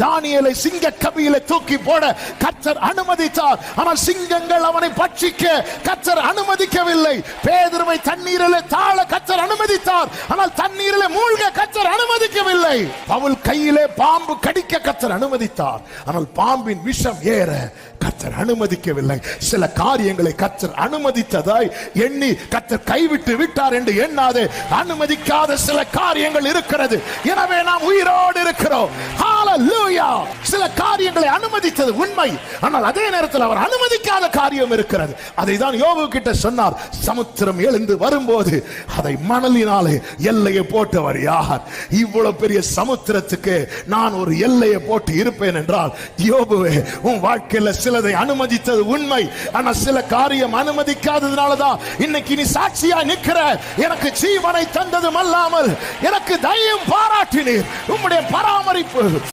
தானியலை சிங்க கபியில தூக்கி போட கத்தர் அனுமதித்தார். ஆனால் சிங்கங்கள் அவனை பட்சிக்க கத்தர் அனுமதிக்கவில்லை. பேதுருவை தண்ணீரில் தாழ கத்தர் அனுமதித்தார். ஆனால் தண்ணீரில் மூழ்க கத்தர் அனுமதிக்கவில்லை. பவுல் கையிலே பாம்பு கடிக்க கத்தர் அனுமதித்தார். ஆனால் பாம்பின் விஷம் ஏற கத்தர் அனுமதிக்கவில்லை. சில காரியங்களை கத்தர் அனுமதித்ததாய் எண்ணி கத்தர் கைவிட்டு விட்டார் என்று எண்ணாதே. அனுமதிக்காத சில காரியங்கள் இருக்கிறது. எனவே நாம் உயிரோடு இருக்கிறோம். ஹalleluya சில காரியங்களை அனுமதித்தது உண்மை. ஆனால் அதே நேரத்தில் அவர் அனுமதிக்காத காரியம் இருக்கிறது. அதை தான் யோபு கிட்ட சொன்னார். சமுத்திரம் எழுந்து வரும்போது அதை மணலினாலே எல்லையை போட்டவர் யார்? இவ்வளவு பெரிய சமுத்திரத்துக்கு நான் ஒரு எல்லையை போட்டு இருப்பேன் என்றால் யோபுவே உன் வாழ்க்கையில சிலதை அனுமதித்தது உண்மை. ஆனா சில காரியம் அனுமதிக்காததுனாலதான் இன்னைக்கு நீ சாட்சியா நிக்கிற எனக்கு ஜீவனை தந்ததும் அல்லாமல் எனக்கு தைரியம் பாராட்டினீர். உம்முடைய பராமரிப்பு.